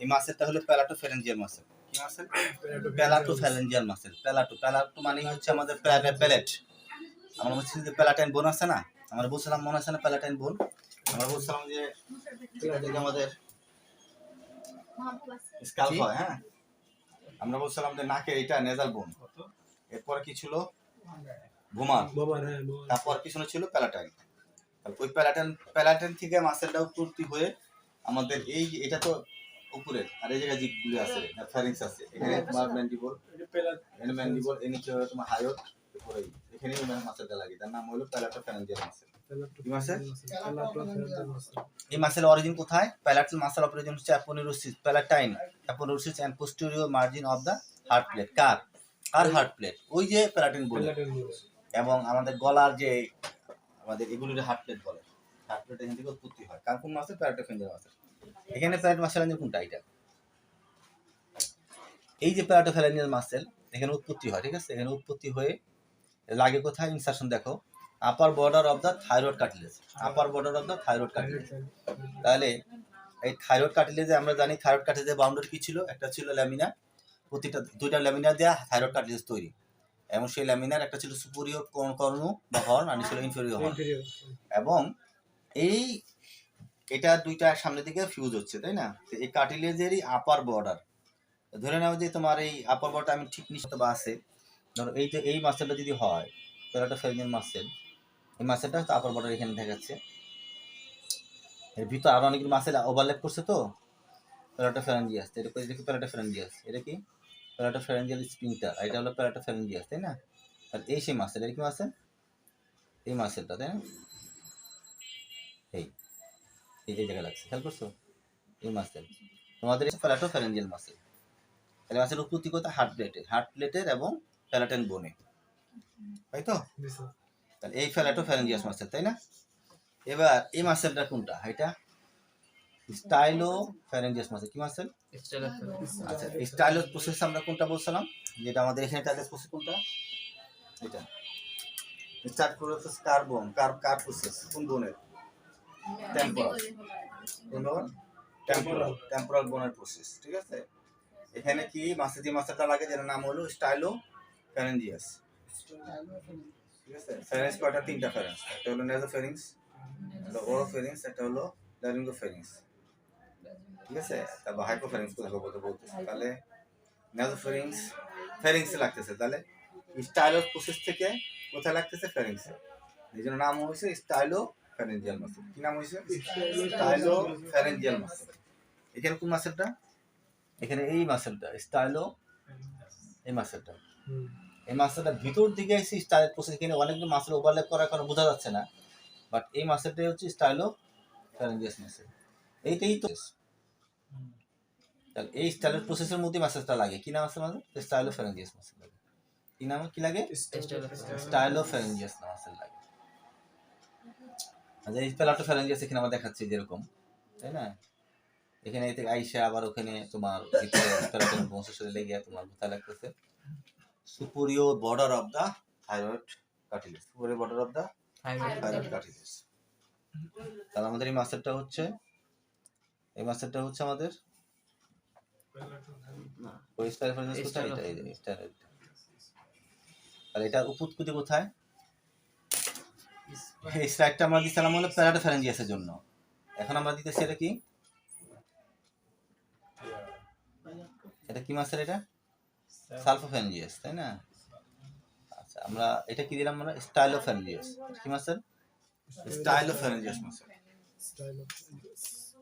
এই মাসেলটা হলো প্যালাটোফেরেঞ্জিয়াল মাসেল কি muscle palatopharyngeal muscle palato palato মানে হচ্ছে আমাদের প্যালেট। আমরা বলছি যে প্যালাটাইন বোন আছে না? আমরা বলছিলাম মনে আছে না প্যালাটাইন বোন? আমরা বলছিলাম যে আমাদের স্কাল্প হয় হ্যাঁ? আমরা বলছিলাম যে নাকের এটা নেজাল বোন। এরপরে কি ছিল? ঘুমার তারপর পিছনে ছিল? প্যালাটাইন। ওই প্যালাটাইন প্যালাটাইন থেকে মাসেলটা উৎপত্তি হয়ে আমাদের এই এটা তো উপরে আর এই জায়গায় জিগুলো আছে ফ্যারিংস আছে। এখানে তোমার ম্যান্ডিবল এখানে ম্যান্ডিবল এর নিচে হলো তোমার এরপরে এখানে মাসেলটা লাগে তার নাম হলো প্যালাটোফ্যারেঞ্জিয়াল মাসেল কি মাসেল এই মাসেলের অরিজিন কোথায়? প্যালাটাল মাসেল অপারেশন হচ্ছে aponeurosis palatine aponeurosis and posterior margin of the hard plate কার? কার হার্ট প্লেট ওই যে প্যালাটাইন বলে। এবং আমাদের গলার যে আমাদের এগুলোর হার্ট প্লেট বলে। হার্ট প্লেট এখান থেকে উৎপত্তি হয়। কার কোন মাসেল প্যারাটোফেঞ্জাল মাসেল এখানে প্যারাট মাসেল কোনটা এটা এই যে প্যারাটোফেরেঞ্জিয়াল মাসেল এখানে উৎপত্তি হয় ঠিক আছে? এখানে উৎপত্তি হয়ে লাগে কোথায়? ইনসারশন দেখো। Upper border of the thyroid cartilage upper border of the thyroid cartilage তাহলে এই থাইরয়েড কার্টিলেজে আমরা জানি থাইরয়েড কার্টিলেজের বাউন্ডারি কি ছিল? একটা ছিল ল্যামিনা প্রতিটা দুইটা ল্যামিনা দেওয়া থাইরয়েড কার্টিলেজ তৈরি। এবং সেই ল্যামিনার একটা ছিল সুপরিয়র কর্ণ বা হর্ন আর ছিল ইনফেরিয়র হর্ন। এবং এই এটা দুইটা সামনের দিকে ফিউজ হচ্ছে, তাই না? এই কার্টিলেজেরই আপার বর্ডার ধরে নাও যে তোমার এই আপার বর্ডার আমি ঠিক নিশ্চিত বা আছে। ধরো এই যে, এই মাসেলটা যদি হয়, তাহলে একটা ফেরিনিয়ান মাসেল এই মাসেলটা হয়তো আপার বর্ডার এখানে দেখাচ্ছে। এর ভিতর আরও অনেক মাসেল ওভারল্যাপ করছে তো প্যারাটা ফেরেঞ্জিয়াস এটা এটা কি প্যারাটা ফেরেঞ্জিয়াস এটা কি? প্যারাটা ফেরেঞ্জিয়াল স্প্রিংটার এটা হলো প্যারাটা ফেরেঞ্জিয়াস তাই না? আর এই সেই মাসেল এটা কি মাসেল এই মাসেলটা তাই না? এই। এই জায়গায় লাগছে। খেয়াল করছ? এই মাসেল তোমাদের প্যারাটো ফেরেঞ্জিয়াল মাসেল তাহলে মাসেল উৎপত্তি করতে হার্ট প্লেটের। হার্ট প্লেটের এবং প্যারাটাইন বোনে। তাই তো? তাহলে এই ফ্যালাটো ফ্যারেঞ্জিয়াস মাসেল তাই না? এবার এই মাসেলটা কোনটা? এটা স্টাইলো ফ্যারেঞ্জিয়াস মাসেল কি মাসেল আচ্ছা স্টাইলো প্রসেস আমরা কোনটা বলছিলাম? যেটা আমাদের এখানে টাইলাস প্রসেস কোনটা? এটা। স্টার্ট প্রসেস কার্বন কার কার প্রসেস? কোন বোনের? টেম্পোরাল টেম্পোরাল বোনের প্রসেস ঠিক আছে? এখানে কি মাসে যে মাসেলটা লাগে যেটার নাম হলো স্টাইলো ফ্যারেঞ্জিয়াস ঠিক আছে? তিনটা ফেরেন্স একটা হলো নেজো ফেরিংস একটা ওরো ফেরিংস একটা হলো লারিঙ্গো ফেরিংস ঠিক আছে? তারপর হাইপো ফেরিংস কোথায় বলতে বলতেছে। তাহলে নেজো ফেরিংস ফেরিংস লাগতেছে। তাহলে স্টাইলো প্রসেস থেকে কোথায় লাগতেছে? ফেরিংস এই জন্য নাম হয়েছে স্টাইলো ফ্যারেঞ্জিয়াল মাসেল কি নাম হয়েছে স্টাইলো ফ্যারেঞ্জিয়াল মাসেল এখানে কোন মাসেলটা এখানে এই মাসেলটা স্টাইলো এই মাসেলটা এই মাসেলটা ভিতর দিকে এসে স্টাইল প্রসেস এখানে অনেকগুলো মাসেল ওভারল্যাপ করার কারণে বোঝা যাচ্ছে না। বাট এই মাসেলটাই হচ্ছে স্টাইলো ফ্যারেঞ্জিয়াস মাসেল এইটাই তো তাহলে এই স্টাইলের প্রসেসের মধ্যে মাসেলটা লাগে। কি নাম আছে মাসেল স্টাইলো ফ্যারেঞ্জিয়াস মাসেল লাগে। কি নাম? কি লাগে? স্টাইলো ফ্যারেঞ্জিয়াস মাসেল লাগে। আচ্ছা এই প্যালাটো ফ্যারেঞ্জিয়াস এখানে আমরা দেখাচ্ছি যেরকম তাই না? এখানে থেকে আইসা আবার ওখানে তোমার বংশের সাথে লেগে তোমার লাগতেছে। Superior border of the thyroid cartilage border of the thyroid cartilage তাহলে আমাদের এই মাসেলটা হচ্ছে এই মাসেলটা হচ্ছে আমাদের? তাহলে এটা উপৎকুতি কোথায়? এই স্লাইডটা আমরা দিচ্ছিলাম হলো প্যারাটো ফ্যারেঞ্জিয়াসের জন্য। এখন আমরা দিতেছি এটা কি? এটা কি মাসের এটা? সালফোফ্যারেঞ্জিয়াস তাই না? আচ্ছা আমরা এটা কি দিলাম আমরা? স্টাইলোফ্যারেঞ্জিয়াস কি মাসের স্টাইলোফ্যারেঞ্জিয়াস মাসের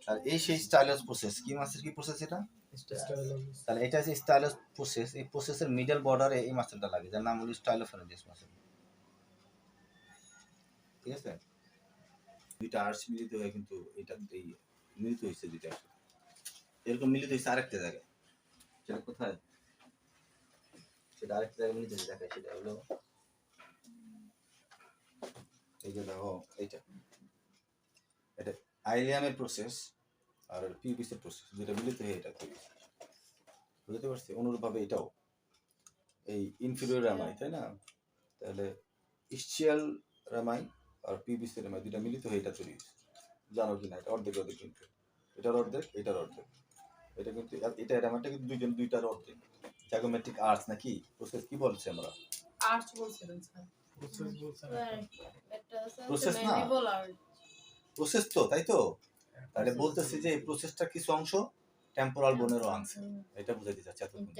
আর এই সেই স্টাইলাস প্রসেস কি মাসের কি প্রসেস এটা? তাহলে এটা যে স্টাইলাস প্রসেস এই প্রসেসের মিডল বর্ডারে এই মাসেলটা লাগে যার নাম হলো স্টাইলোফ্যারেঞ্জিয়াস মাসেল ঠিক আছে? দুইটা আর্টস মিলিত হয়ে কিন্তু এটা এই মিলিত হয়েছে দুইটা এরকম মিলিত হয়েছে আরেকটা জায়গায়। সেটা কোথায়? সেটা আরেকটা জায়গায় মিলিত হয়েছে দেখায় সেটা হলো। এই যে দেখো, এইটা। এটা আইলিয়ামের প্রসেস আর পিবিসির প্রসেস দুইটা মিলিত হয়ে এটা বুঝতে পারছি? অনুরূপভাবে এটাও। এই ইনফিরিয়র রামাই তাই না? তাহলে ইস্টিয়াল রামাই আর পিবিসি রামাই দুইটা মিলিত হয়ে এটা তৈরি হয়েছে। জানো কি না এটা অর্ধেক অর্ধেক কিন্তু। এটার অর্ধেক এটার অর্ধেক। এটা কিন্তু এটা এরামাটা কিন্তু দুইজন দুইটার অর্থে জাগোমেট্রিক আর্টস নাকি? প্রসেস কি বলছে আমরা? আর্টস বলছিলেন স্যার প্রসেস না? প্রসেস তো তাই তো? তাহলে বলতেছি যে এই প্রসেসটা কিছু অংশ টেম্পোরাল বোনেরও অংশ এটা বুঝাইতে চাচ্ছি এতক্ষণ।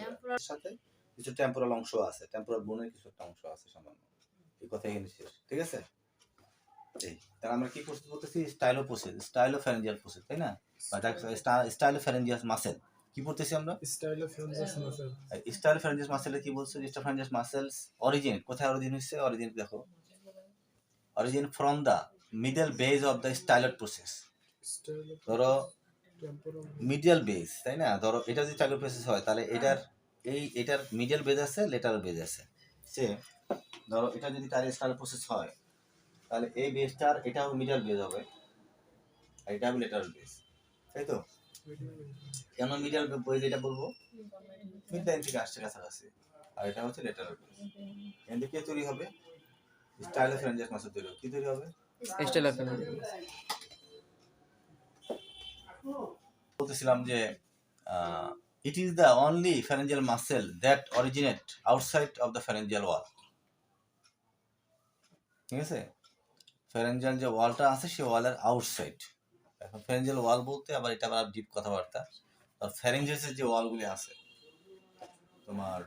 সাথে কিছু টেম্পোরাল অংশ আছে। টেম্পোরাল বোনের কিছু একটা অংশ আছে সামান্য। এই কথা এখানে শেষ। ঠিক আছে? তাহলে আমরা কি stylo process stylopharyngeal process তাই না? স্টাইলো ফ্যারেঞ্জিয়াস মাসেল কি বলতেছি আমরা? Style friends muscle style pharyngeus মাসেলে কি বলছে? স্টাইল ফ্যারেঞ্জিয়াস মাসেলস অরিজিন কোথায় অরিজিন হচ্ছে অরিজিন দেখো। Origin from the middle base of the styled process style ধরো মিডিয়াল বেস তাই না? ধরো এটা যদি চাকরি প্রসেস হয় তাহলে এটার এই এটার মিডিয়াল বেজ আছে লেটারাল বেজ আছে। সে ধরো এটা যদি তার স্টাইল প্রসেস হয় তাহলে এই বেসটার এটাও মিডিয়াল বেস হবে। আর এটা হবে লেটারাল বেজ তাই তো? কেন মিডিয়াল বেজ এটা বলব? মিড লাইন থেকে আসছে কাছাকাছি আর এটা হচ্ছে লেটারাল বেজ এখান থেকে তৈরি হবে স্টাইল অফ রেঞ্জাস মাসে তৈরি হবে। কি তৈরি হবে? স্টাইল অফ বলতেছিলাম যে it is the only pharyngeal muscle that originate outside of the pharyngeal wall ঠিক আছে? ফ্যারেঞ্জিয়াল যে ওয়ালটা আছে সে ওয়ালের আউটসাইড এখন ফ্যারেঞ্জিয়াল ওয়াল বলতে আবার এটা আবার ডিপ কথাবার্তা। আর ফ্যারেঞ্জিয়াসের যে ওয়ালগুলি আছে তোমার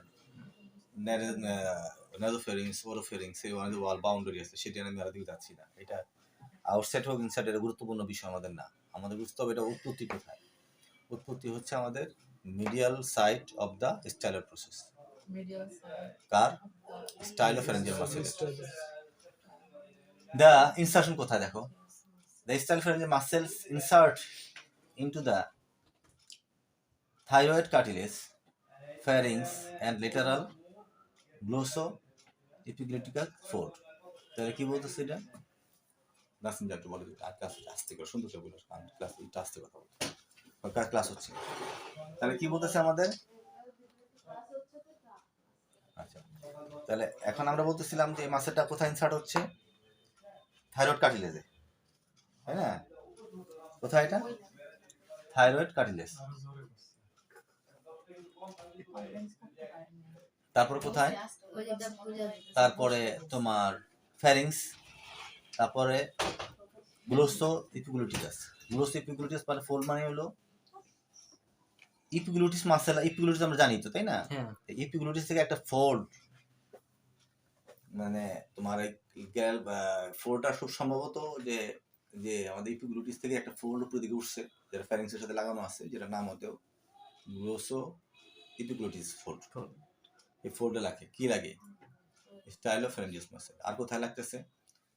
নেজোফেরিংস ওরোফেরিংস এই যে ওয়াল বাউন্ডারি আছে সেটা আমি আর দিকে যাচ্ছি না। এটা আউটসাইড হোক ইনসাইড এটা গুরুত্বপূর্ণ বিষয় আমাদের না। আমাদের বুঝতে হবে এটা উৎপত্তি কোথায়। উৎপত্তি হচ্ছে আমাদের medial side of the styler process car? Stylo pharyngeal muscle the insertion কোথায় দেখো? The style pharyngeal muscles insert into the thyroid cartilage pharynx and lateral glosso epiglottical fold তাহলে কি বলতেছে এটা? নাসিম একটু বলে ক্লাস আসতে করে সুন্দর করে বলো ক্লাস একটু আসতে কথা বলতে ক্লাস হচ্ছে? তাহলে কি বলতেছে আমাদের? আচ্ছা। তাহলে এখন আমরা বলতেছিলাম যে মাসেলটা কোথায় ইনসার্ট হচ্ছে? থাইরয়েড কার্টিলেজে। তাই না? কোথায় এটা? Thyroid cartilage. তারপর কোথায়? তারপরে তোমার ফ্যারিংস তারপরে গ্লোসো ইপিগুলিটিস গ্লোসো ইপিগুলিটিস মানে ফুল মানে হলো ইপিগুলিটিস মাসেলা ইপিগুলিটিস আমরা জানি তো তাই না? হ্যাঁ। ইপিগুলিটিস থেকে একটা ফোল্ড মানে তোমার ফোল্ডটা খুব সম্ভবত যে যে আমাদের ইপিগুলিটিস থেকে একটা ফোল্ড উপর দিকে উঠছে যেটা ফ্যারিংসের সাথে লাগানো আছে যেটা নাম হতেও গ্লোসো ইপিগুলিটিস ফোল্ড এই ফোল্ডে লাগে। কি লাগে? স্টাইল অফ ফ্যারেঞ্জিয়াস মাসেল আর কোথায় লাগতেছে?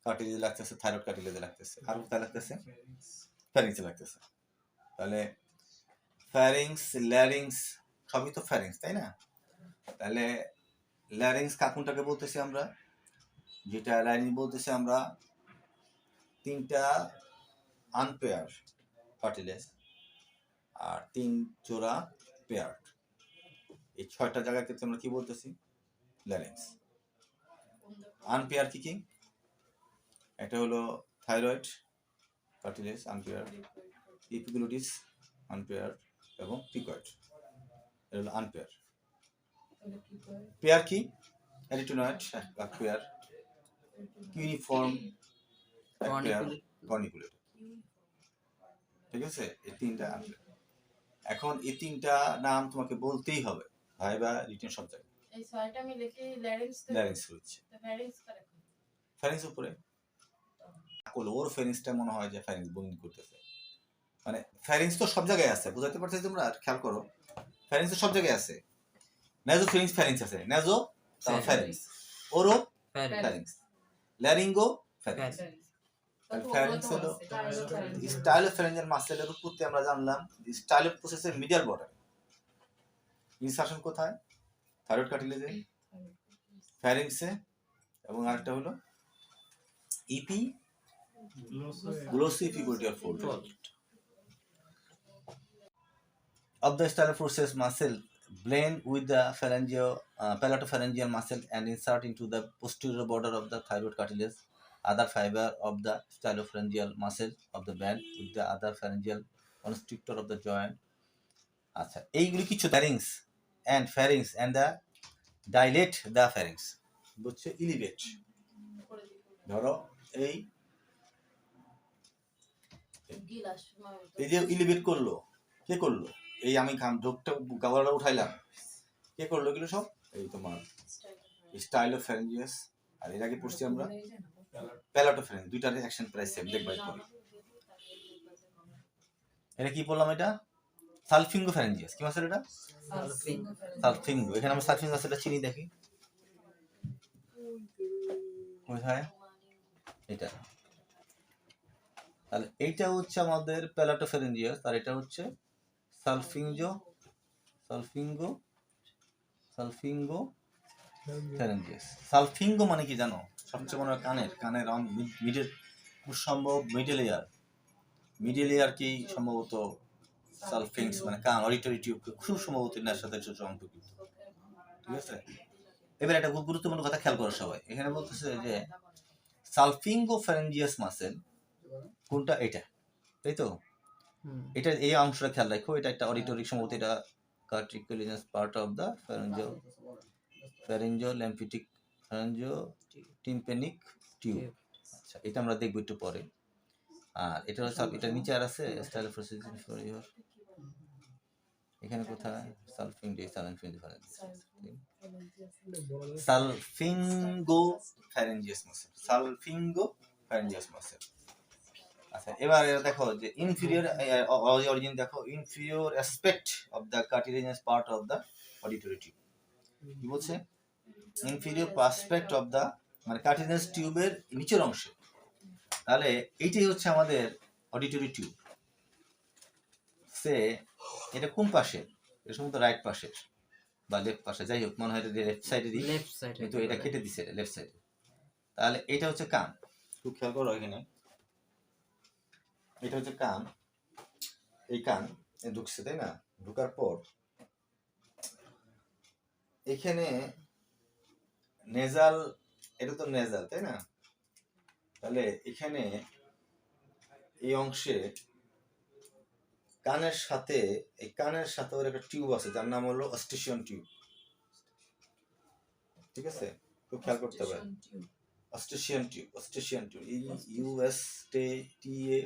কার্টিলেজে লাগতেছে থাইরয়েড কার্টিলেজে লাগতেছে। আর কোথায় লাগতেছে? ফ্যারিংসে লাগতেছে। তাহলে ফ্যারিংস ল্যারিংস সবই তো ফ্যারিংস তাই না? তাহলে ল্যারিংস কাকুনটাকে বলতেছি আমরা? যেটা লাইনিং বলতেছি আমরা তিনটা আনপেয়ার কার্টিলেজ আর তিন জোড়া পেয়ার এই ছয়টা জায়গার ক্ষেত্রে আমরা কি বলতেছি? ল্যারিংস আনপেয়ার কি কি? একটা হলো thyroid cartilage unpaired epiglottis unpaired এবং পিকয়েড এটা হলো আনপেয়ার পেয়ার কি? অ্যারিটোনয়েড পেয়ার ইউনিফর্ম ঠিক আছে? এই তিনটা। এখন এই তিনটা নাম তোমাকে বলতেই হবে। ভাই বা রিটেন সব জায়গায়। এই ছয়টা আমি লিখি ল্যারিংস ল্যারিংস হচ্ছে ফ্যারিংস করে। ফ্যারিংস উপরে? ফ্যারিংসটা মনে হয় যে ফ্যারিংস বমি করতেছে। মানে ফ্যারিংস তো সব জায়গায় আছে বুঝাতে পারছ তোমরা? খেয়াল করো ফ্যারিংস তো সব জায়গায় আছে। নেজো ফ্যারিংস ফ্যারিংস আছে। নেজো তারপর pharynx oro pharynx laryngo pharynx Pharynx. হলো স্টাইল অফ ফ্যারিঞ্জাল মাসেলের উৎপত্তি আমরা জানলাম স্টাইল অফ প্রসেসের মিডিয়াল বর্ডার ইনসার্শন কোথায়? থাইরয়েড কার্টিলেজে ফ্যারিংসে এবং আরেকটা হলো epi glossophageal fold. Of the stellar process muscle blend with the phalangeal, uh, palatopharyngeal muscle and insert into the posterior border of the thyroid cartilage. Other fiber of the stylopharyngeal muscle of the band with the other pharyngeal constrictor of the joint আচ্ছা এইগুলি কিছু pharynx and pharynx and the dilate the pharynx বুঝছে দিই ধরো এই এই যে ইলিভেট করল কে করল এই আমি খাম ঢোকটা গাওয়াটা উঠাইলাম। কে করল এগুলো সব? এই তোমার স্টাইল অফ ফ্যারেঞ্জিয়াস আর এর আগে পড়ছি আমরা প্যালাটো ফ্যারেঞ্জ দুইটার অ্যাকশন প্রাইস সেম দেখবা পরে এটা কি বললাম এটা? সালফিঙ্গো ফ্যারেঞ্জিয়াস কি মাসের এটা? সালফিঙ্গো। এখানে আমরা সালফিঙ্গো এটা চিনি দেখি। কোথায়? এটা। তাহলে এইটা হচ্ছে আমাদের প্যালাটো ফ্যারেঞ্জিয়াস আর এটা হচ্ছে সালফিঙ্গো সালফিঙ্গো সালফিঙ্গো ফ্যারেঞ্জিয়াস সালফিঙ্গো মানে কি জানো? সবচেয়ে মনে হয় কানের কানের মিডল সম্ভব মিডল ইয়ার মিডল ইয়ার কি সম্ভবত সালফিংস মানে কান অডিটরি টিউব খুব সম্ভবত এনার সাথে সম্পর্কিত ঠিক আছে? এবার একটা খুব গুরুত্বপূর্ণ কথা খেয়াল করো সবাই। এখানে বলতেছে যে সালফিঙ্গো ফ্যারেঞ্জিয়াস মাসেল কোনটা? এটা তাই তো? এটা এই অংশটা খেয়াল রাখো এটা একটা অডিটরি সম্ভবত এটা cartilaginous part of the pharyngo pharyngo ল্যাম্পিটিক pharyngo tympanic tube আচ্ছা এটা আমরা দেখব একটু পরে। আর এটা হচ্ছে এটা নিচে আর আছে? স্টাইল প্রসিডিউর ফর ইওর এখানে কোথায়? সালফিং day সালফিং difference salpingo pharyngeus muscle salpingo pharyngeus muscle আচ্ছা এবার দেখো যে ইনফিরিয়র অরিজিন দেখো inferior aspect of the cartilaginous part of the auditory tube কি বলছে? ইনফিরিয়র পার্সপেক্ট অফ দ্য মানে কার্টিলেজিনাস টিউবের নিচের অংশে। তাহলে এইটাই হচ্ছে আমাদের অডিটরি টিউব সে এটা কোন পাশে? এটা সম্ভবত রাইট পাশের বা লেফট পাশে যাই হোক মনে হয় এটা লেফট সাইডেরই লেফট সাইড কিন্তু এটা কেটে দিছে লেফট সাইডে তাহলে এটা হচ্ছে কান। খুব খেয়াল করো এখানে এটা হচ্ছে কান। এই কান ঢুকছে তাই না? ঢুকার পর এখানে নেজাল এটা তো নেজাল তাই না? তাহলে এখানে এই অংশে কানের সাথে এই কানের সাথে ওর একটা টিউব আছে যার নাম হলো অস্টেশন টিউব। ঠিক আছে? খুব খেয়াল করতে হবে eustachian tube. Eustachian tube E U S T T A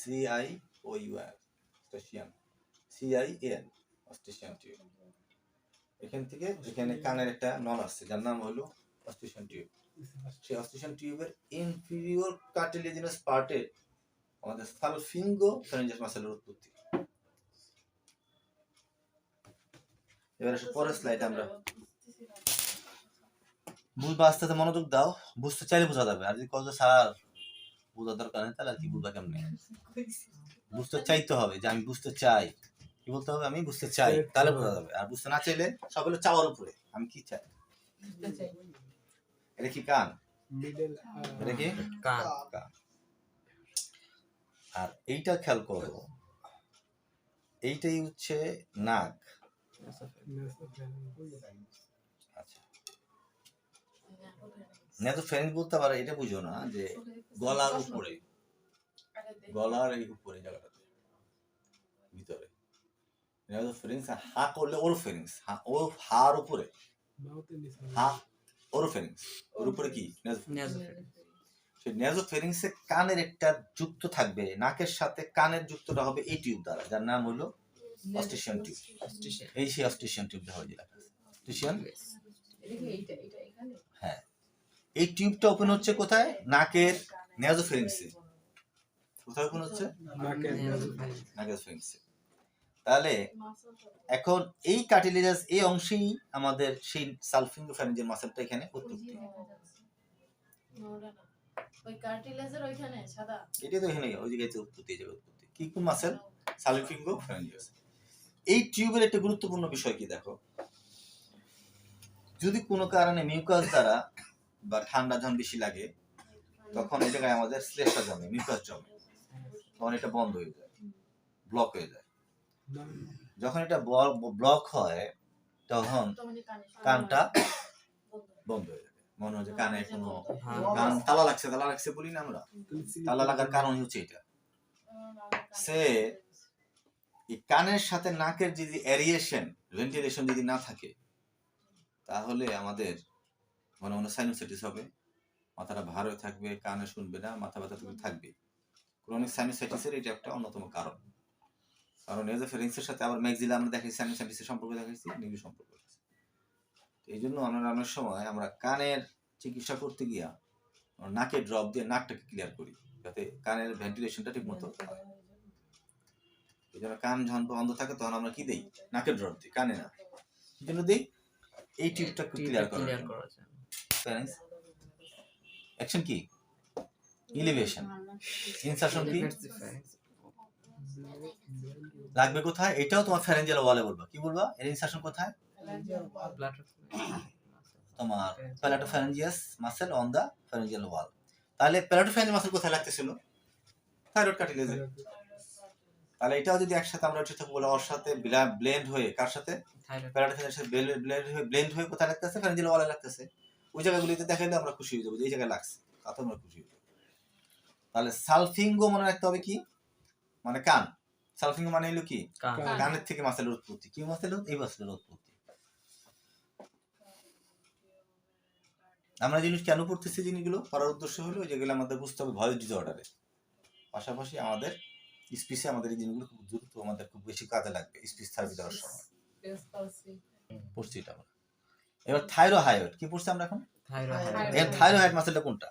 C I O U R eustachian C I N eustachian tube এখান থেকে এখানে কানের একটা নল আসছে যার নাম হলো অস্টেশিয়ান টিউব সেই অস্টেশন টিউবের ইনফিরিয়র কার্টিলেজিনাস পার্টে আমাদের সালফিঙ্গো ফ্যারেঞ্জাস মাসেলের উৎপত্তি। এবার আসে পরের স্লাইড আমরা। বুঝবা আস্তে আস্তে মনোযোগ দাও বুঝতে চাইলে বোঝা যাবে। আর যদি কত স্যার বোঝা দরকার নেই তাহলে আর কি বুঝবা কেমনে? বুঝতে চাইতে হবে যে আমি বুঝতে চাই। কি বলতে হবে? আমি বুঝতে চাই। তাহলে বোঝা যাবে। আর বুঝতে না চাইলে সব হলো চাওয়ার উপরে। আমি কি চাই? এটা কি কান? মিডল এটা কি? কান। কান। আর এইটা খেয়াল করো। এইটাই হচ্ছে নাক আচ্ছা না তো ফ্রেন্ড বলতে পারে এটা বুঝো না যে গলার উপরে। গলার এই উপরে জায়গাটাতে ভিতরে। ফ্রেন্স হা করলে ওর হা ও হার উপরে। হা ওর ওর উপরে কি? নেজোফেরিং সেই নেজোফেরিংসে কানের একটা যুক্ত থাকবে নাকের সাথে কানের যুক্তটা হবে এই টিউব দ্বারা যার নাম হলো অস্টেশন টিউব এই সেই অস্টেশন টিউব যেটা অস্টেশন হ্যাঁ। এই টিউবটা ওপেন হচ্ছে কোথায়? নাকের নেজোফেরিংসে কোথায় ওপেন হচ্ছে? তাহলে এখন এই কার্টিলেজাস এই অংশেই আমাদের সেই সালফিঙ্গো ফ্যারেঞ্জের মাসেলটা এখানে উৎপত্তি। ওই কার্টিলেজের ওইখানে সাদা? এটাই তো এখানে ওই জায়গায় উৎপত্তি এই উৎপত্তি। কি কোন মাসেল এই টিউবের একটা গুরুত্বপূর্ণ বিষয় কি দেখো? যদি কোনো কারণে মিউকাস দ্বারা বা ঠান্ডা যখন বেশি লাগে, তখন এই জায়গায় আমাদের শ্লেষা জমে মিউকাস জমে তখন এটা বন্ধ হয়ে যায় ব্লক হয়ে যায় যখন এটা ব্লক হয়, তখন কানটা বন্ধ। হয়ে যাবে মনে হয় যে কানে কোনো। কান তালা লাগছে তালা লাগছে বলি না আমরা তালা লাগার কারণ হচ্ছে এটা সে এই কানের সাথে নাকের যদি এরিয়েশন ভেন্টিলেশন যদি না থাকে তাহলে আমাদের মনে মনে সাইনোসাইটিস হবে। মাথাটা ভার হয়ে থাকবে কানে শুনবে না মাথা ব্যথা তুমি থাকবে। ক্রনিক সাইনোসাইটিসের এটা একটা অন্যতম কারণ। কারণ এজোফেরিংসের সাথে আবার ম্যাগজিলা আমরা দেখি সাইনোসাইটিসের সম্পর্ক দেখাইছি নিবি সম্পর্ক এই জন্য আমরা অনেক সময় আমরা কানের চিকিৎসা করতে গিয়া নাকে ড্রপ দিয়ে নাকটাকে ক্লিয়ার করি যাতে কানের ভেন্টিলেশনটা ঠিক মতো হয়। এই জন্য কান যখন বন্ধ থাকে তখন আমরা কি দিই? নাকে ড্রপ দিই কানে না। কি জন্য দিই এই টিউবটা ক্লিয়ার করা প্যারেন্টস অ্যাকশন কি ইলিভেশন ইনসারশন কি. লাগবে কোথায়? এটাও তোমার ফ্যারেঞ্জিয়াল ওয়ালে বলবা। কি বলবা? এর ইনসারশন কোথায়? তোমার palatopharyngeus muscle on the pharyngeal wall তাহলে মাসেল কোথায় লাগতেছিল? থাইরয়েড কার্টিলেজে তাহলে এটাও যদি একসাথে আমরা ঠিক বলে ওর সাথে ব্লেন্ড হয়ে কার সাথে. প্যারাডোফাইনের সাথে হয়ে ব্লেন্ড হয়ে কোথায় লাগতেছে? ফ্যারেঞ্জিয়াল ওয়ালে লাগতেছে। ওই জায়গাগুলিতে দেখাইলে আমরা খুশি হয়ে যাব যে এই জায়গায় লাগছে। তাতে আমরা খুশি হয়ে যাব। তাহলে সালফিঙ্গো মনে রাখতে হবে কি? মানে কান। সালফিঙ্গো মানে হলো কি? কান। কান। কানের থেকে মাসেলের উৎপত্তি। কি মাসেল এই মাসেলের উৎপত্তি। আমরা জিনিস কেন পড়তেছি জিনিসগুলো পড়ার উদ্দেশ্য হলো যেগুলো আমাদের বুঝতে হবে ভয়েস ডিসঅর্ডারে পাশাপাশি আমাদের স্পিচে আমাদের এই জিনিসগুলো খুব দ্রুত আমাদের খুব বেশি কাজে লাগবে স্পিচ থেরাপি দেওয়ার সময়। পড়ছি এটা আমরা। এবার থাইরোহাইড কি পড়ছি আমরা এখন. এর থাইরোহাইড মাসেলটা কোনটা?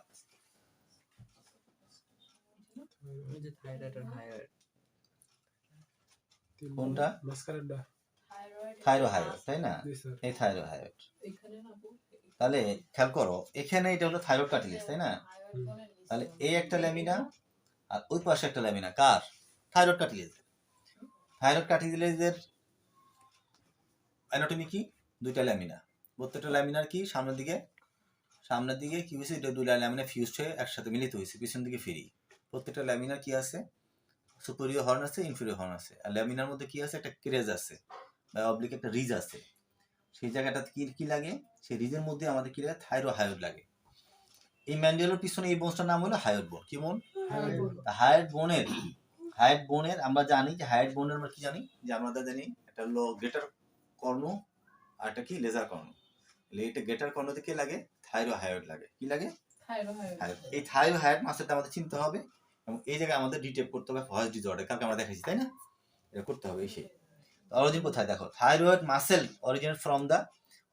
ওই যে thyroid আর thyroid. কোনটা? থাইরোহাইড তাই না? এই থাইরোহাইড তাহলে খেয়াল করো এখানে এটা হলো থাইরয়েড কার্টিলেজ তাই না? তাহলে এই একটা ল্যামিনা আর ওই পাশে একটা ল্যামিনা কার? থাইরয়েড কার্টিলেজ থাইরয়েড কার্টিলেজের অ্যানাটমি কি? দুইটা ল্যামিনা। প্রত্যেকটা ল্যামিনার কি? সামনের দিকে। সামনের দিকে কি হয়েছে? এটা দুইটা ল্যামিনা ফিউজড হয়ে একসাথে মিলিত হয়েছে পিছন দিকে ফিরি। প্রত্যেকটা ল্যামিনার কি আছে? সুপেরিয়র হর্ন আছে ইনফেরিয়র হর্ন আছে। আর ল্যামিনার মধ্যে কি আছে? একটা ক্রেজ আছে বা অবলিক একটা রিজ আছে। সেই জায়গাটাতে কি কি লাগে? সেই রিজের মধ্যে আমাদের কি লাগে? থাইরোহাইড লাগে। এই ম্যান্ডেলের পিছনে এই বোনটার নাম হলো হায়ার বোন কি বোন হায়ার বোনের হায়ার বোনের আমরা জানি যে হায়ার বোনের আমরা কি জানি? যে আমরা জানি একটা হলো গ্রেটার কর্ণ আর একটা কি? লেজার কর্ণ। তাহলে এটা গ্রেটার কর্ণ থেকে লাগে? থাইরোহাইড লাগে। কি লাগে। এই থাইরোহাইড মাসেলটা আমাদের চিনতে হবে এবং এই জায়গায় আমাদের ডিটেক্ট করতে হবে ভয়েস ডিসঅর্ডার। কালকে আমরা দেখাইছি তাই না? এটা করতে হবে এই সেই। অরিজিন কোথায়? দেখো thyroid muscle originate from the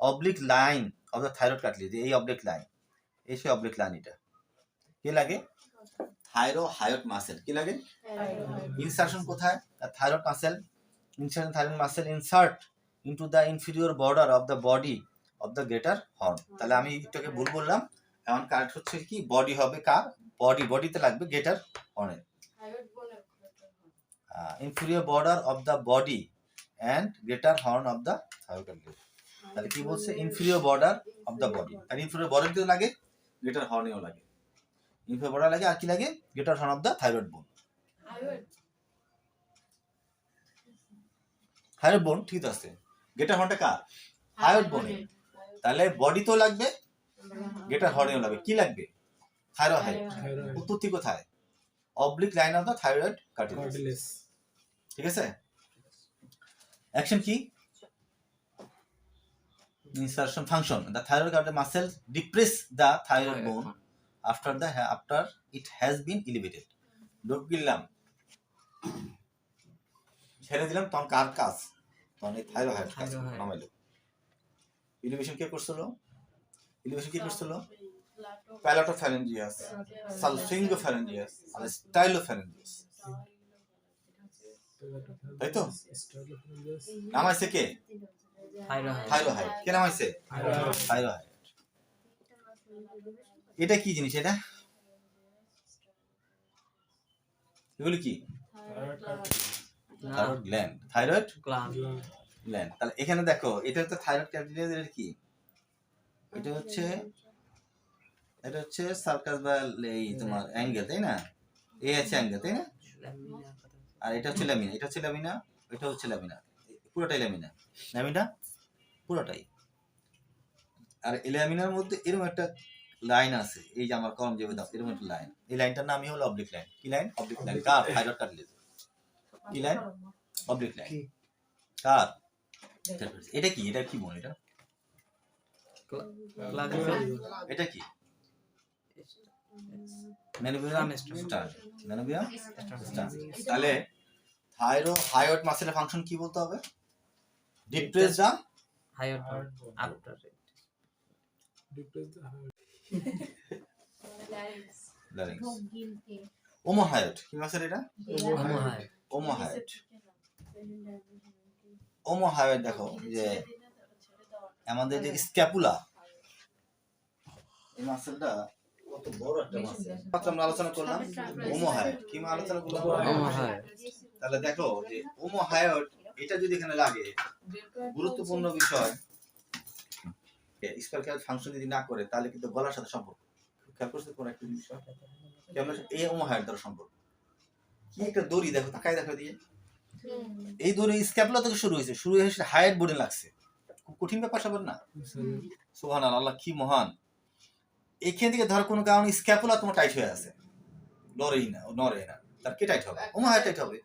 oblique line of the thyroid cartilage এই অবলিক লাইন। এই সেই অবলিক লাইন এটা। কি লাগে? Thyrohyoid muscle. কি লাগে? ইনসার্শন কোথায়? Thyroid muscle. Insertion thyroid muscle insert into the inferior border of the body of the greater horn তাহলে আমি এটাকে ভুল বললাম। এখন কারেক্ট হচ্ছে কি বডি হবে কার? বডি বডিতে লাগবে greater হর্নের inferior border of the body and greater horn of the thyroid তাহলে কি বলছে? Inferior border of the body তাহলে ইনফিরিয়র বর্ডার দিতে লাগে গ্রেটার হর্নেও লাগে। ইনফিরিয়র বর্ডার লাগে আর কি লাগে? Greater horn of the thyroid bone thyroid bone ঠিক আছে। গ্রেটার হর্নটা কার? থাইরয়েড বোনে তাহলে বডি তো লাগবে গেটার হর্নেও লাগবে। কি লাগবে? থাইরয়েড উৎপত্তি কোথায়? Oblique line of the thyroid cartilage ঠিক আছে? অ্যাকশন কি? Insertion function. The thyroid cartilage muscle depress the thyroid bone after the after it has been elevated dope গিললাম ছেড়ে দিলাম তখন কার কাজ। তখন এই থাইরয়েড কাজ. নামাইলো ইলিভেশন কে করছিল? ইলিভেশন কি করছিল? প্যালাটোফ্যারেঞ্জিয়াস সালফিঙ্গোফ্যারেঞ্জিয়াস আর স্টাইলোফ্যারেঞ্জিয়াস তাই তো? নামাইছে কে. থাইরোহাইড কে নামাইছে. থাইরোহাইড এটা কি জিনিস এটা? এগুলো কি? Thyroid gland thyroid gland. Gland তাহলে এখানে দেখো এটা হচ্ছে থাইরয়েড ক্যাপিটাল এর কি? এটা হচ্ছে এটা হচ্ছে সার্কাস বা এই তোমার অ্যাঙ্গেল তাই না? এই আছে অ্যাঙ্গেল তাই না? আর এটা হচ্ছে ল্যামিনা এটা হচ্ছে ল্যামিনা এটা হচ্ছে ল্যামিনা পুরোটাই ল্যামিনা ল্যামিনা পুরোটাই। আর এই ল্যামিনার মধ্যে এরকম একটা লাইন আছে এই যে আমার কলম যেভাবে দাও এরকম একটা লাইন এই লাইনটার নামই হলো অবলিক লাইন কি লাইন অবলিক লাইন কার? থাইরয়েড কার্টিলেজ কি লাইন অবলিক লাইন কি? কার? এটা কি? এটা কি বোন এটা? এটা কি? ম্যানোভিয়াম স্টার। ম্যানোভিয়াম স্টার। তাহলে থাইরো মাসেলের ফাংশন কি বলতে হবে? Depress the hyoid after depress Larynx. Larynx omohyoid কি? মাসেল এটা? ওমোহায় ওমোহায়োট ওমোহায়োট দেখো যে আমাদের যে স্ক্যাপুলা এই মাসেলটা কত বড় একটা মাসেল। মাত্র আমরা আলোচনা করলাম ওমোহায়োট কি আলোচনা করলাম? ওমোহায় তাহলে দেখো যে এটা যদি এখানে লাগে গুরুত্বপূর্ণ বিষয় ফাংশন যদি না করে তাহলে কিন্তু গলার সাথে সম্পর্ক। খেয়াল করছে কোন একটা বিষয়? এই দ্বারা সম্পর্ক। কি একটা দড়ি দেখো তাকাই দেখো দিয়ে এই দড়ি স্ক্যাপুলা থেকে শুরু হয়েছে শুরু হয়েছে হায়ার বোর্ডে লাগছে। খুব কঠিন ব্যাপার স্যাপার না? সোহান আল্লাহ কি মহান। এখান থেকে ধর কোনো কারণে স্ক্যাপুলা তোমার টাইট হয়ে আছে। নড়েই না ও নড়ে না। তার কে টাইট হবে? ওমা টাইট হবে।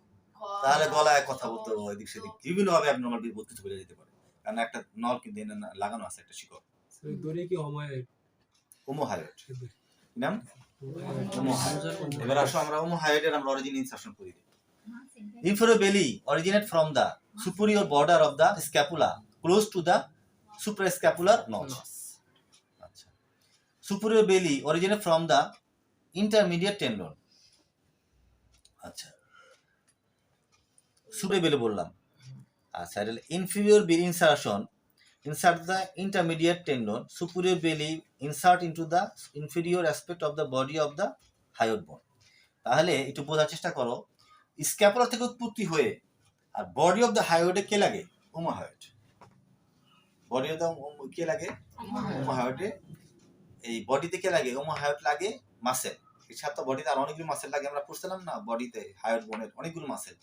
তাহলে গলায় কথা বলতে হবে এদিক সেদিক। বিভিন্ন ভাবে অ্যাবনর্মাল বহুত কিছু বেড়ে যেতে পারে। কারণ একটা নল কিন্তু লাগানো আছে একটা শিকড়। দড়ি কি হমায় ওমোহাইড নাম? এবার আসো আমরা ওমোহাইডের আমরা অরিজিন ইনসারশন করি inferior belly originate from the superior border of the scapula close to the suprascapular notch আচ্ছা superior belly originate from the intermediate tendon আচ্ছা সুপে বেলে বললাম আচ্ছা inferior belly insertion insert the intermediate tendon superior belly insert into the inferior aspect of the body of the hyoid bone তাহলে একটু বোঝার চেষ্টা করো scapula থেকে উৎপত্তি হয়ে আর বডি অফ দ্য হাইওয়েডে কে লাগে? ওমাহাইড বডি অফ দ্য কে লাগে? ওমাহাইডে এই বডিতে কে লাগে? ওমাহাইড লাগে মাসেল এছাড়া তো বডিতে আর অনেকগুলো মাসেল লাগে আমরা পড়ছিলাম না? বডিতে হাইওয়েড বোনের অনেকগুলো মাসেল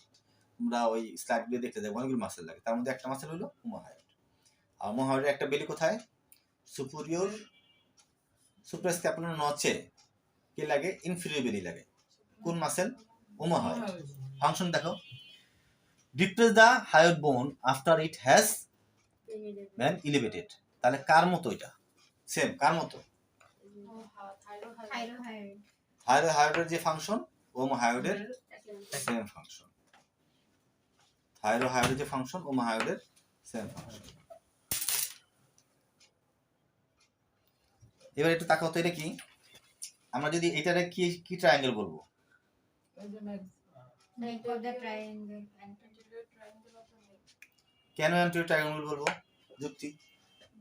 আমরা ওই স্লাইডগুলো দেখতে যাব অনেকগুলো মাসেল লাগে। তার মধ্যে একটা মাসেল হলো ওমাহাইড আর ওমাহাইডের একটা বেলি কোথায়? সুপুরিয়র সুপ্রাস্ক্যাপুলার নচে। কে লাগে? ইনফিরিয়র বেলি লাগে। কোন মাসেল ওমাহাইড ফাংশন দেখো। Depress the hyoid bone after it has been elevated তাহলে কার মতো এটা? সেম কার মতো? হায়ার হায়ারের যে ফাংশন ওমো হায়ারের সেম ফাংশন থাইরো হায়ারের যে ফাংশন ওমো হায়ারের সেম ফাংশন এবার একটু তাকাও তো, এটা কি? আমরা যদি এটারে কি কি ট্রায়াঙ্গেল বলব? কেন অ্যান্টিও ট্রায়াঙ্গেল বলব? যুক্তি।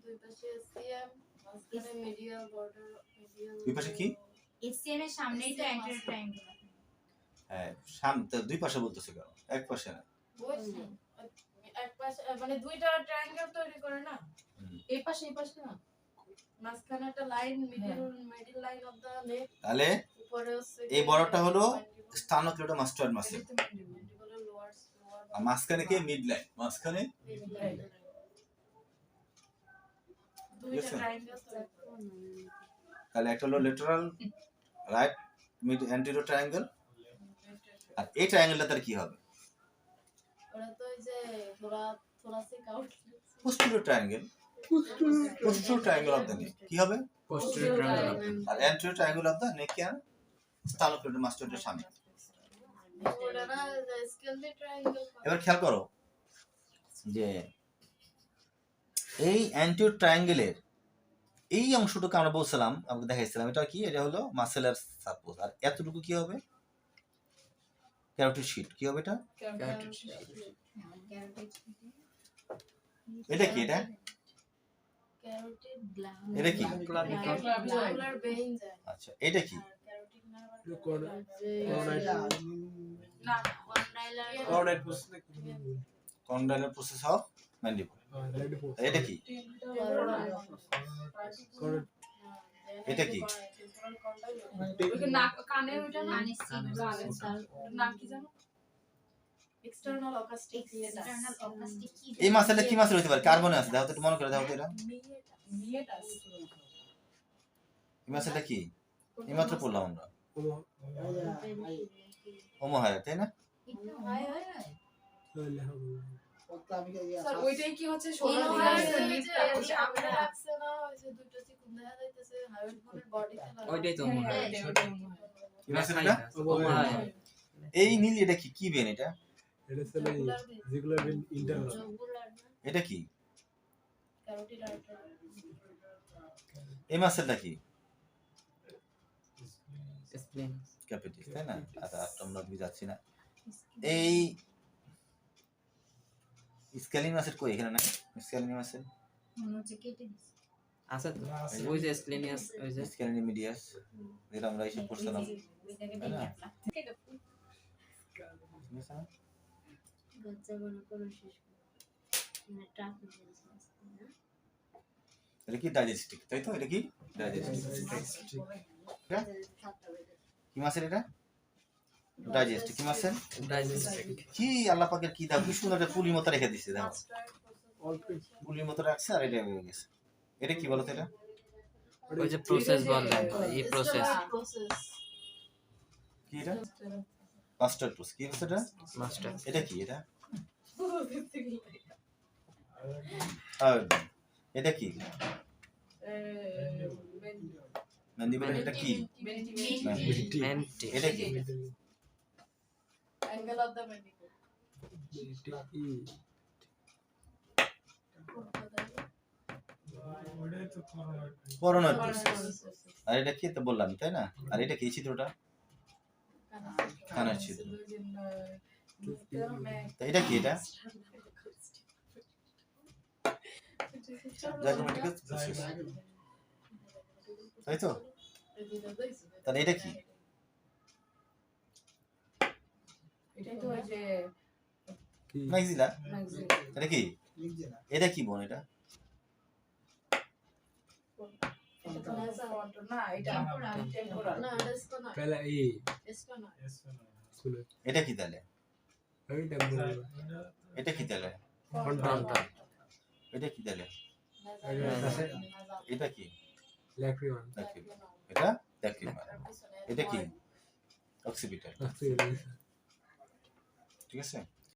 দুই পাশে সিএম মাঝখানে মিডিয়াল বর্ডার দুই পাশে কি? HCM এর সামনেই তো triangle আছে। হ্যাঁ দুই পাশে বলতেছে কেন? এক পাশে না। বুঝছি এক পাশে মানে দুইটা ট্রায়াঙ্গেল তৈরি করে না? এই পাশে এই পাশে না? মাঝখানে একটা line middle middle line of the neck তাহলে উপরে হচ্ছে এই বড়টা হলো স্টানোক্লেটো মাস্টার্ড মাসেল আর মাঝখানে কে মিড লাইন মাঝখানে? ট্রায়াঙ্গেল তাহলে একটা হলো lateral right mid anterior triangle আর এই ট্রায়াঙ্গেলটা তার কি হবে? ওরা তো ওই যে থোড়া thoracic outlet posterior triangle posterior triangle of the neck কি হবে? Posterior triangle R anterior triangle of the neck কি স্টানোক্লেটো মাস্টার্ডের সামনে ওটা না স্কেলজি ট্রায়াঙ্গেল এবার খেয়াল করো যে এই অ্যান্টিও ট্রায়াঙ্গেলের এই অংশটুকু আমরা বলছিলাম আমাকে দেখাইছিলাম এটা কি? এটা হলো মাসেলার সাপোজ আর এতটুকু কি হবে? ক্যারোটিড শিট কি হবে এটা? Carotid sheet। এটা কি এটা? এটা কি? আচ্ছা এটা কি? কোন- না কন্ডাইলার process নাকি? Condylar process of mandible right force. এটা কি? এটা কি? কানে ওইটা না? কানে seat নাম কি জানো এক্সটার্নাল অকাস্টিক কি এই মাসেলে কি মাসেল হতে পারে? কার্বনে আছে দেখো তো একটু মনে করে দেখো তো এটা। এই মাসেলটা কি? এইমাত্র পড়লাম আমরা। তাই না? স্যার ওইটাই কি হচ্ছে? ওইটাই তো এই নীল এটা কি? কি বেন এটা? এটা ছেলে যেগুলো ইন্টারনাল এটা কি? এই মাসেলটা কি? ক্যাপিটিস তাই না? আচ্ছা আর আমরা দুই যাচ্ছি না। এই স্কেলিন মাসেল কই এখানে নাই মাসেল দিছে। আছে তো। ওই যে স্প্লিনিয়াস ওই যে। Scalene medius. যেটা আমরা এসে পড়ছিলাম। এটা কি ডাইজেস্টিক তাই তো? এটা কি? ডাইজেস্টিক কি মাসেল এটা? ডাইজেস্টিক কি মাসেল ডাইজেস্টিক কি আল্লাহ পাকের কি দাও কি সুন্দর একটা পুলির মতো রেখে দিছে অল্প। পুলির মতো রাখছে আর এটা হয়ে গেছে। এটা কি বলতো এটা? ওই যে প্রসেস বলে এই প্রসেস. কি এটা? মাস্টার প্রুস কি হচ্ছে এটা? মাস্টার এটা কি এটা? আর এটা কি? Eh, ম্যান্ডিবল এটা কি? মেন্টি এটা কি? Angle of the mandible. Coronoid process আর এটা কি? তো বললাম তাই না? আর এটা কি চিত্রটা কানের ছিদ্র। এটা কি এটা? তাই তো? তাহলে এটা কি? ম্যাক্সিলা এটা কি? এটা কি বোন এটা? এটা কি তাহলে? এটা কি তাহলে? এটা কি তাহলে? এটা কি? এটা এটা কি? অক্সিবিটার ঠিক আছে?